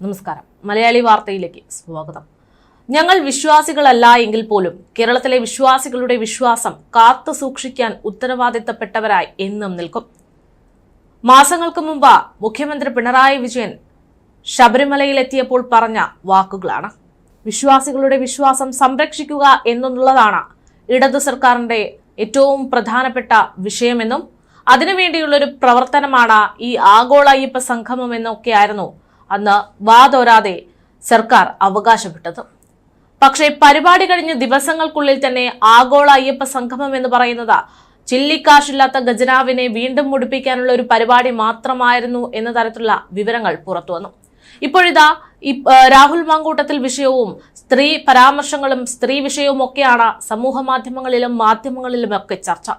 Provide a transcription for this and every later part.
നമസ്കാരം. മലയാളി വാർത്തയിലേക്ക് സ്വാഗതം. ഞങ്ങൾ വിശ്വാസികളല്ല എങ്കിൽ പോലും കേരളത്തിലെ വിശ്വാസികളുടെ വിശ്വാസം കാത്തു സൂക്ഷിക്കാൻ ഉത്തരവാദിത്തപ്പെട്ടവരായി എന്നും നിൽക്കും. മാസങ്ങൾക്ക് മുമ്പ് മുഖ്യമന്ത്രി പിണറായി വിജയൻ ശബരിമലയിലെത്തിയപ്പോൾ പറഞ്ഞ വാക്കുകളാണ്. വിശ്വാസികളുടെ വിശ്വാസം സംരക്ഷിക്കുക എന്നുള്ളതാണ് ഇടതു സർക്കാരിന്റെ ഏറ്റവും പ്രധാനപ്പെട്ട വിഷയമെന്നും അതിനുവേണ്ടിയുള്ളൊരു പ്രവർത്തനമാണ് ഈ ആഗോള അയ്യപ്പ സംഗമം എന്നൊക്കെയായിരുന്നു അന്ന് വാതോരാതെ സർക്കാർ അവകാശപ്പെട്ടത്. പക്ഷേ പരിപാടി കഴിഞ്ഞ ദിവസങ്ങൾക്കുള്ളിൽ തന്നെ ആഗോള അയ്യപ്പ സംഗമം എന്ന് പറയുന്നത് ചില്ലിക്കാശില്ലാത്ത ഗജനാവിനെ വീണ്ടും മുടിപ്പിക്കാനുള്ള ഒരു പരിപാടി മാത്രമായിരുന്നു എന്ന തരത്തിലുള്ള വിവരങ്ങൾ പുറത്തു വന്നു. ഇപ്പോഴിതാ രാഹുൽ മാങ്കൂട്ടത്തിൽ വിഷയവും സ്ത്രീ പരാമർശങ്ങളും സ്ത്രീ വിഷയവും ഒക്കെയാണ് സമൂഹ മാധ്യമങ്ങളിലും മാധ്യമങ്ങളിലും ഒക്കെ ചർച്ച.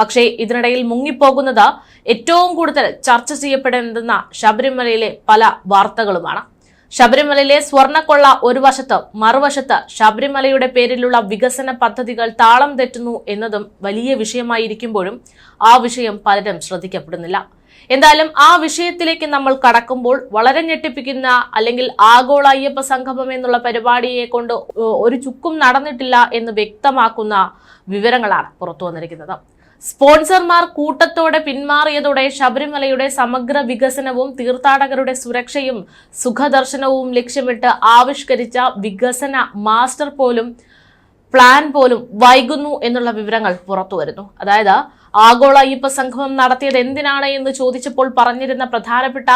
പക്ഷേ ഇതിനിടയിൽ മുങ്ങിപ്പോകുന്നത് ഏറ്റവും കൂടുതൽ ചർച്ച ചെയ്യപ്പെടേണ്ടുന്ന ശബരിമലയിലെ പല വാർത്തകളുമാണ്. ശബരിമലയിലെ സ്വർണക്കൊള്ള ഒരു വശത്ത് മറുവശത്ത് ശബരിമലയുടെ പേരിലുള്ള വികസന പദ്ധതികൾ താളം തെറ്റുന്നു എന്നതും വലിയ വിഷയമായിരിക്കുമ്പോഴും ആ വിഷയം പലരും ശ്രദ്ധിക്കപ്പെടുന്നില്ല. എന്തായാലും ആ വിഷയത്തിലേക്ക് നമ്മൾ കടക്കുമ്പോൾ വളരെ ഞെട്ടിപ്പിക്കുന്ന അല്ലെങ്കിൽ ആഗോള അയ്യപ്പ സംഗമം എന്നുള്ള പരിപാടിയെ കൊണ്ട് ഒരു ചുക്കും നടന്നിട്ടില്ല എന്ന് വ്യക്തമാക്കുന്ന വിവരങ്ങളാണ് പുറത്തു വന്നിരിക്കുന്നത്. സ്പോൺസർമാർ കൂട്ടത്തോടെ പിന്മാറിയതോടെ ശബരിമലയുടെ സമഗ്ര വികസനവും തീർത്ഥാടകരുടെ സുരക്ഷയും സുഖദർശനവും ലക്ഷ്യമിട്ട് ആവിഷ്കരിച്ച വികസന മാസ്റ്റർ പോലും പ്ലാൻ പോലും വൈകുന്നു എന്നുള്ള വിവരങ്ങൾ പുറത്തുവരുന്നു. അതായത് ആഗോള അയ്യപ്പ സംഗമം നടത്തിയത് എന്തിനാണ് എന്ന് ചോദിച്ചപ്പോൾ പറഞ്ഞിരുന്ന പ്രധാനപ്പെട്ട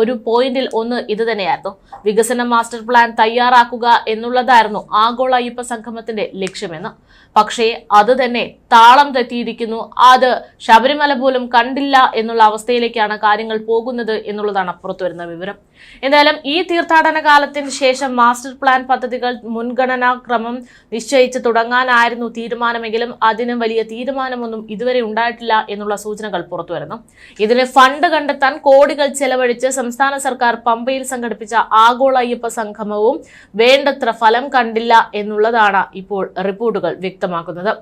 ഒരു പോയിന്റിൽ ഒന്ന് ഇത് തന്നെയായിരുന്നു. വികസന മാസ്റ്റർ പ്ലാൻ തയ്യാറാക്കുക എന്നുള്ളതായിരുന്നു ആഗോള അയ്യപ്പ സംഗമത്തിന്റെ ലക്ഷ്യമെന്ന്. പക്ഷേ അത് തന്നെ താളം തെറ്റിയിരിക്കുന്നു. അത് ശബരിമല പോലും കണ്ടില്ല എന്നുള്ള അവസ്ഥയിലേക്കാണ് കാര്യങ്ങൾ പോകുന്നത് എന്നുള്ളതാണ് പുറത്തു വരുന്ന വിവരം. എന്തായാലും ഈ തീർത്ഥാടന കാലത്തിന് ശേഷം മാസ്റ്റർ പ്ലാൻ പദ്ധതികൾ മുൻഗണനാക്രമം നിശ്ചയിച്ച് തുടങ്ങാനായിരുന്നു തീരുമാനമെങ്കിലും അതിനും വലിയ തീരുമാനമൊന്നും ഇതുവരെ ഉണ്ടായിട്ടില്ല എന്നുള്ള സൂചനകൾ പുറത്തുവരുന്നു ഇതിന് ഫണ്ട് കണ്ടെത്താൻ കോടികൾ ചെലവഴിച്ച് സംസ്ഥാന സർക്കാർ പമ്പയിൽ സംഘടിപ്പിച്ച ആഗോള അയ്യപ്പ സംഗമവും വേണ്ടത്ര ഫലം കണ്ടില്ല എന്നുള്ളതാണ് ഇപ്പോൾ റിപ്പോർട്ടുകൾ വ്യക്തമാക്കുന്നത്.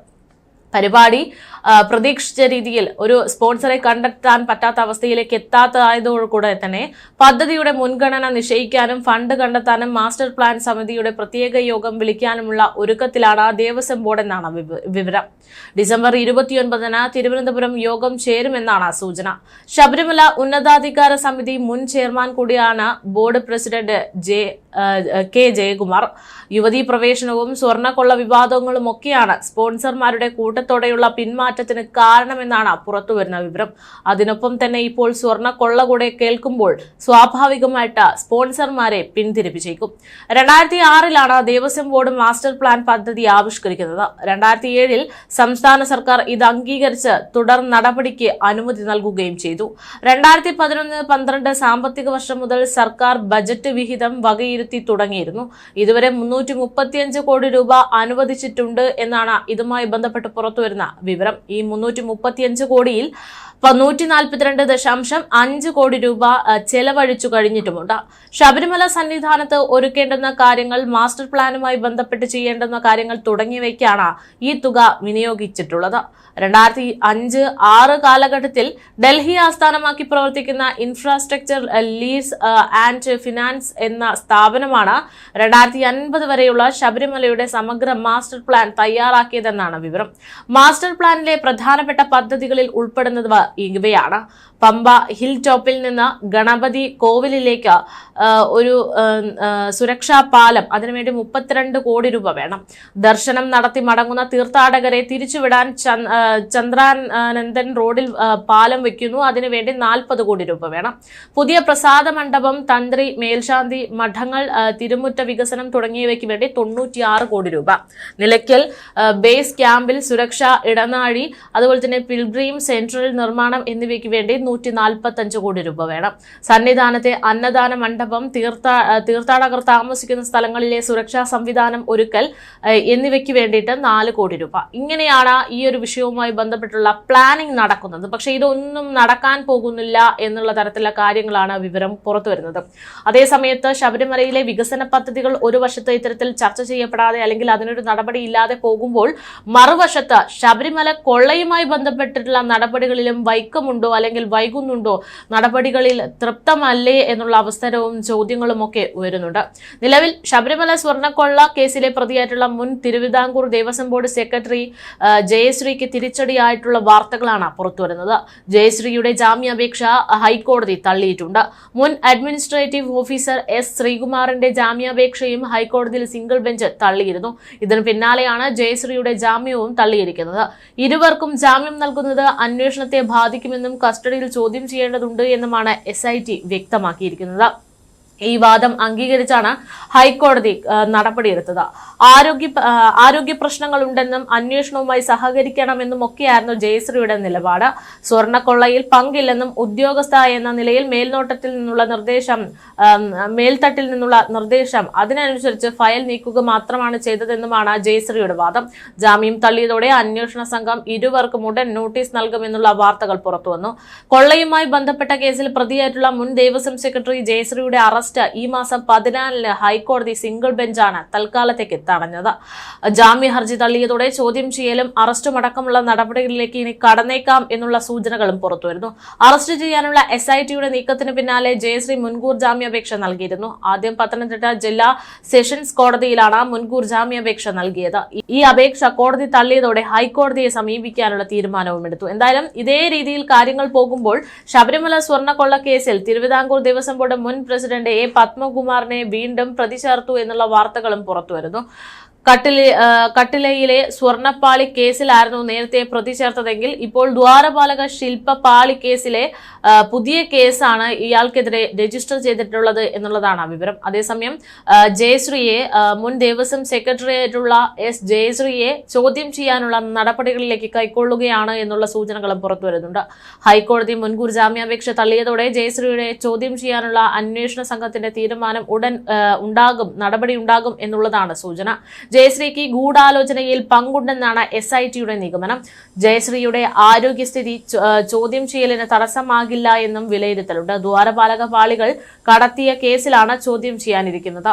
പരിപാടി പ്രതീക്ഷിച്ച രീതിയിൽ ഒരു സ്പോൺസറെ കണ്ടെത്താൻ പറ്റാത്ത അവസ്ഥയിലേക്ക് എത്താത്തതായതോടുകൂടെ തന്നെ പദ്ധതിയുടെ മുൻഗണന നിശ്ചയിക്കാനും ഫണ്ട് കണ്ടെത്താനും മാസ്റ്റർ പ്ലാൻ സമിതിയുടെ പ്രത്യേക യോഗം വിളിക്കാനുമുള്ള ഒരുക്കത്തിലാണ് ദേവസ്വം ബോർഡ് എന്നാണ് വിവരം. ഡിസംബർ ഇരുപത്തിയൊൻപതിന് തിരുവനന്തപുരം യോഗം ചേരുമെന്നാണ് സൂചന. ശബരിമല ഉന്നതാധികാര സമിതി മുൻ ചെയർമാൻ കൂടിയാണ് board president J K Jayakumar. യുവതീ പ്രവേശനവും സ്വർണക്കൊള്ള വിവാദങ്ങളും ഒക്കെയാണ് സ്പോൺസർമാരുടെ കൂട്ടത്തോടെയുള്ള പിന്മാറ്റത്തിന് കാരണമെന്നാണ് പുറത്തുവരുന്ന വിവരം. അതിനൊപ്പം തന്നെ ഇപ്പോൾ സ്വർണ കൊള്ള കൂടെ കേൾക്കുമ്പോൾ സ്വാഭാവികമായിട്ട് സ്പോൺസർമാരെ പിന്തിരിപ്പിച്ചേക്കും. രണ്ടായിരത്തി ആറിലാണ് ദേവസ്വം ബോർഡ് മാസ്റ്റർ പ്ലാൻ പദ്ധതി ആവിഷ്കരിക്കുന്നത്. രണ്ടായിരത്തി ഏഴിൽ സംസ്ഥാന സർക്കാർ ഇത് അംഗീകരിച്ച് തുടർ നടപടിക്ക് അനുമതി നൽകുകയും ചെയ്തു. രണ്ടായിരത്തി പതിനൊന്ന് പന്ത്രണ്ട് സാമ്പത്തിക വർഷം മുതൽ സർക്കാർ ബജറ്റ് വിഹിതം വകയിരുത്തി തുടങ്ങിയിരുന്നു. ഇതുവരെ മുന്നൂറ്റി കോടി രൂപ അനുവദിച്ചിട്ടുണ്ട് എന്നാണ് ഇതുമായി ബന്ധപ്പെട്ട് പുറത്തുവരുന്ന വിവരം ഈ മുന്നൂറ്റി മുപ്പത്തിയഞ്ച് കോടിയിൽ നൂറ്റി നാൽപ്പത്തിരണ്ട് ദശാംശം അഞ്ച് കോടി രൂപ ചെലവഴിച്ചു കഴിഞ്ഞിട്ടുമുണ്ട്. ശബരിമല സന്നിധാനത്ത് ഒരുക്കേണ്ടുന്ന കാര്യങ്ങൾ മാസ്റ്റർ പ്ലാനുമായി ബന്ധപ്പെട്ട് ചെയ്യേണ്ടുന്ന കാര്യങ്ങൾ തുടങ്ങിയവയ്ക്കാണ് ഈ തുക വിനിയോഗിച്ചിട്ടുള്ളത്. രണ്ടായിരത്തി അഞ്ച് ആറ് കാലഘട്ടത്തിൽ ഡൽഹി ആസ്ഥാനമാക്കി പ്രവർത്തിക്കുന്ന ഇൻഫ്രാസ്ട്രക്ചർ ലീസ് ആൻഡ് ഫിനാൻസ് എന്ന സ്ഥാപനമാണ് രണ്ടായിരത്തി അൻപത് വരെയുള്ള ശബരിമലയുടെ സമഗ്ര മാസ്റ്റർ പ്ലാൻ തയ്യാറാക്കിയതെന്നാണ് വിവരം. മാസ്റ്റർ പ്ലാനിലെ പ്രധാനപ്പെട്ട പദ്ധതികളിൽ ഉൾപ്പെടുന്നവ ഇവയാണ്. പമ്പ ഹിൽ ടോപ്പിൽ നിന്ന് ഗണപതി കോവിലിലേക്ക് ഒരു സുരക്ഷാ പാലം അതിനുവേണ്ടി മുപ്പത്തിരണ്ട് കോടി രൂപ വേണം. ദർശനം നടത്തി മടങ്ങുന്ന തീർത്ഥാടകരെ തിരിച്ചുവിടാൻ ചന്ദ്രാനന്ദൻ റോഡിൽ പാലം വയ്ക്കുന്നു അതിനുവേണ്ടി നാൽപ്പത് കോടി രൂപ വേണം. പുതിയ പ്രസാദ മണ്ഡപം തന്ത്രി മേൽശാന്തി മഠങ്ങൾ തിരുമുറ്റ വികസനം തുടങ്ങിയവയ്ക്ക് വേണ്ടി തൊണ്ണൂറ്റിയാറ് കോടി രൂപ. നിലയ്ക്കൽ ബേസ് ക്യാമ്പിൽ സുരക്ഷ ഇടനാഴി അതുപോലെ തന്നെ പിൽഗ്രീം സെൻട്രൽ നിർമ്മാണം എന്നിവയ്ക്ക് വേണ്ടി നൂറ്റി നാൽപ്പത്തഞ്ച് കോടി രൂപ വേണം. സന്നിധാനത്തെ അന്നദാന മണ്ഡപം തീർത്ഥാ തീർത്ഥാടകർ താമസിക്കുന്ന സ്ഥലങ്ങളിലെ സുരക്ഷാ സംവിധാനം ഒരുക്കൽ എന്നിവയ്ക്ക് വേണ്ടിയിട്ട് നാല് കോടി രൂപ. ഇങ്ങനെയാണ് ഈ ഒരു വിഷയവുമായി ബന്ധപ്പെട്ടുള്ള പ്ലാനിംഗ് നടക്കുന്നത്. പക്ഷേ ഇതൊന്നും നടക്കാൻ പോകുന്നില്ല എന്നുള്ള തരത്തിലുള്ള കാര്യങ്ങളാണ് വിവരം പുറത്തു വരുന്നത്. അതേസമയത്ത് ശബരിമലയിലെ വികസന പദ്ധതികൾ ഒരു വശത്ത് ഇത്തരത്തിൽ ചർച്ച ചെയ്യപ്പെടാതെ അല്ലെങ്കിൽ അതിനൊരു നടപടി ഇല്ലാതെ പോകുമ്പോൾ മറുവശത്ത് ശബരിമല കൊള്ളയുമായി ബന്ധപ്പെട്ടിട്ടുള്ള നടപടികളിലും വൈക്കമുണ്ടോ അല്ലെങ്കിൽ വൈകുന്നുണ്ടോ? നടപടികളിൽ തൃപ്തമല്ലേ എന്നുള്ള അവസരവും ചോദ്യങ്ങളും ഒക്കെ ഉയരുന്നുണ്ട്. നിലവിൽ ശബരിമല സ്വർണക്കൊള്ള കേസിലെ പ്രതിയായിട്ടുള്ള മുൻ തിരുവിതാംകൂർ ദേവസ്വം ബോർഡ് സെക്രട്ടറി ജയശ്രീക്ക് തിരിച്ചടിയായിട്ടുള്ള വാർത്തകളാണ് പുറത്തുവരുന്നത് ജയശ്രീയുടെ ജാമ്യാപേക്ഷ ഹൈക്കോടതി തള്ളിയിട്ടുണ്ട്. മുൻ അഡ്മിനിസ്ട്രേറ്റീവ് ഓഫീസർ എസ് ശ്രീകുമാറിന്റെ ജാമ്യാപേക്ഷയും ഹൈക്കോടതിയിൽ സിംഗിൾ ബെഞ്ച് തള്ളിയിരുന്നു. ഇതിന് പിന്നാലെയാണ് ജയശ്രീയുടെ ജാമ്യവും തള്ളിയിരിക്കുന്നത്. ഇരുവർക്കും ജാമ്യം നൽകുന്നത് അന്വേഷണത്തെ ബാധിക്കുമെന്നും കസ്റ്റഡിയിൽ ചോദ്യം ചെയ്യേണ്ടതുണ്ട് എന്നുമാണ് എസ് വ്യക്തമാക്കിയിരിക്കുന്നത്. ഈ വാദം അംഗീകരിച്ചാണ് ഹൈക്കോടതി നടപടിയെടുത്തത്. ആരോഗ്യ ആരോഗ്യ പ്രശ്നങ്ങളുണ്ടെന്നും അന്വേഷണവുമായി സഹകരിക്കണമെന്നും ഒക്കെയായിരുന്നു ജയശ്രീയുടെ നിലപാട്. സ്വർണക്കൊള്ളയിൽ പങ്കില്ലെന്നും ഉദ്യോഗസ്ഥ എന്ന നിലയിൽ മേൽനോട്ടത്തിൽ നിന്നുള്ള നിർദ്ദേശം മേൽത്തട്ടിൽ നിന്നുള്ള നിർദ്ദേശം അതിനനുസരിച്ച് ഫയൽ നീക്കുക മാത്രമാണ് ചെയ്തതെന്നുമാണ് ജയശ്രീയുടെ വാദം. ജാമ്യം തള്ളിയതോടെ അന്വേഷണ സംഘം ഇരുവർക്കും ഉടൻ നോട്ടീസ് നൽകുമെന്നുള്ള വാർത്തകൾ പുറത്തുവന്നു. കൊള്ളയുമായി ബന്ധപ്പെട്ട കേസിൽ പ്രതിയായിട്ടുള്ള മുൻ ദേവസ്വം സെക്രട്ടറി ജയശ്രീയുടെ അറസ്റ്റ് ഈ മാസം പതിനാലിന് ഹൈക്കോടതി സിംഗിൾ ബെഞ്ചാണ് തൽക്കാലത്തേക്ക് തടഞ്ഞത്. ജാമ്യ ഹർജി തള്ളിയതോടെ ചോദ്യം ചെയ്യലും അറസ്റ്റും അടക്കമുള്ള നടപടികളിലേക്ക് ഇനി കടന്നേക്കാം എന്നുള്ള സൂചനകളും പുറത്തുവരുന്നു. അറസ്റ്റ് ചെയ്യാനുള്ള എസ് ഐ ടിയുടെ നീക്കത്തിന് പിന്നാലെ ജയശ്രീ മുൻകൂർ ജാമ്യാപേക്ഷ നൽകിയിരുന്നു. ആദ്യം പത്തനംതിട്ട ജില്ലാ സെഷൻസ് കോടതിയിലാണ് മുൻകൂർ ജാമ്യാപേക്ഷ നൽകിയത്. ഈ- അപേക്ഷ കോടതി തള്ളിയതോടെ ഹൈക്കോടതിയെ സമീപിക്കാനുള്ള തീരുമാനവും എടുത്തു. എന്തായാലും ഇതേ രീതിയിൽ കാര്യങ്ങൾ പോകുമ്പോൾ ശബരിമല സ്വർണക്കൊള്ള കേസിൽ തിരുവിതാംകൂർ ദേവസ്വം ബോർഡ് മുൻ പ്രസിഡന്റ് പത്മകുമാറിനെ വീണ്ടും പ്രതി ചേർത്തു എന്നുള്ള വാർത്തകളും പുറത്തുവരുന്നു. കട്ടിലെ കട്ടിലയിലെ സ്വർണപ്പാളി കേസിലായിരുന്നു നേരത്തെ പ്രതി ചേർത്തതെങ്കിൽ ഇപ്പോൾ ദ്വാരപാലക ശില്പപാളി കേസിലെ ആ, പുതിയ കേസാണ് ഇയാൾക്കെതിരെ രജിസ്റ്റർ ചെയ്തിട്ടുള്ളത് എന്നുള്ളതാണ് വിവരം. അതേസമയം ജയശ്രീയെ മുൻ ദേവസ്വം സെക്രട്ടറി ആയിട്ടുള്ള എസ് ജയശ്രീയെ ചോദ്യം ചെയ്യാനുള്ള നടപടികളിലേക്ക് കൈക്കൊള്ളുകയാണ് എന്നുള്ള സൂചനകളും പുറത്തുവരുന്നുണ്ട് ഹൈക്കോടതി മുൻകൂർ ജാമ്യാപേക്ഷ തള്ളിയതോടെ ജയശ്രീയുടെ ചോദ്യം ചെയ്യാനുള്ള അന്വേഷണ സംഘത്തിന്റെ തീരുമാനം ഉടൻ ഉണ്ടാകും നടപടി ഉണ്ടാകും എന്നുള്ളതാണ് സൂചന. ജയശ്രീക്ക് ഗൂഢാലോചനയിൽ പങ്കുണ്ടെന്നാണ് എസ് ഐ ടിയുടെ നിഗമനം. ജയശ്രീയുടെ ആരോഗ്യസ്ഥിതി ചോദ്യം ചെയ്യലിന് തടസ്സമാകില്ല എന്നും വിലയിരുത്തലുണ്ട്. ദ്വാരപാലക പാളികൾ കടത്തിയ കേസിലാണ് ചോദ്യം ചെയ്യാനിരിക്കുന്നത്.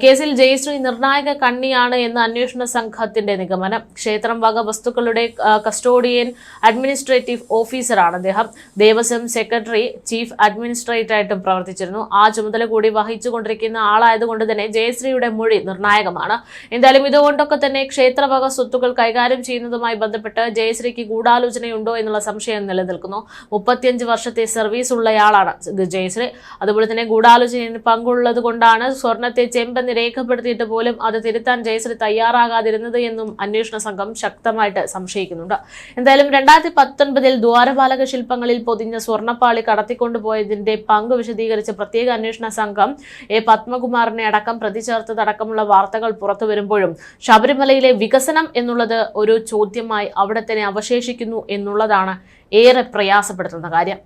കേസിൽ ജയശ്രീ നിർണായക കണ്ണിയാണ് എന്ന് അന്വേഷണ സംഘത്തിന്റെ നിഗമനം. ക്ഷേത്രം വക വസ്തുക്കളുടെ കസ്റ്റോഡിയൻ അഡ്മിനിസ്ട്രേറ്റീവ് ഓഫീസറാണ് അദ്ദേഹം. ദേവസ്വം സെക്രട്ടറി ചീഫ് അഡ്മിനിസ്ട്രേറ്ററായിട്ടും പ്രവർത്തിച്ചിരുന്നു. ആ ചുമതല കൂടി വഹിച്ചുകൊണ്ടിരിക്കുന്ന ആളായതുകൊണ്ട് തന്നെ ജയശ്രീയുടെ മൊഴി നിർണായകമാണ്. എന്തായാലും ഇതുകൊണ്ടൊക്കെ തന്നെ ക്ഷേത്രവക സ്വത്തുക്കൾ കൈകാര്യം ചെയ്യുന്നതുമായി ബന്ധപ്പെട്ട് ജയശ്രീക്ക് ഗൂഢാലോചനയുണ്ടോ എന്നുള്ള സംശയം നിലനിൽക്കുന്നു. മുപ്പത്തിയഞ്ച് വർഷത്തെ സർവീസ് ഉള്ളയാളാണ് ജയശ്രീ. അതുപോലെ തന്നെ ഗൂഢാലോചനയിൽ പങ്കുള്ളത് കൊണ്ടാണ് സ്വർണത്തെ ചെമ്പെന്ന് രേഖപ്പെടുത്തിയിട്ട് പോലും അത് തിരുത്താൻ ജയശ്രീ തയ്യാറാകാതിരുന്നത് എന്നും അന്വേഷണ സംഘം ശക്തമായിട്ട് സംശയിക്കുന്നുണ്ട്. എന്തായാലും രണ്ടായിരത്തി പത്തൊൻപതിൽ ദ്വാരപാലക ശില്പങ്ങളിൽ പൊതിഞ്ഞ സ്വർണപ്പാളി കടത്തിക്കൊണ്ടുപോയതിന്റെ പങ്ക് വിശദീകരിച്ച പ്രത്യേക അന്വേഷണ സംഘം എ പത്മകുമാറിനെ അടക്കം പ്രതി ചേർത്തതടക്കമുള്ള വാർത്തകൾ പുറത്തു വരുമ്പോഴും ശബരിമലയിലെ വികസനം എന്നുള്ളത് ഒരു ചോദ്യമായി അവിടെ തന്നെ അവശേഷിക്കുന്നു എന്നുള്ളതാണ് ഏറെ പ്രയാസപ്പെടുത്തുന്ന കാര്യം.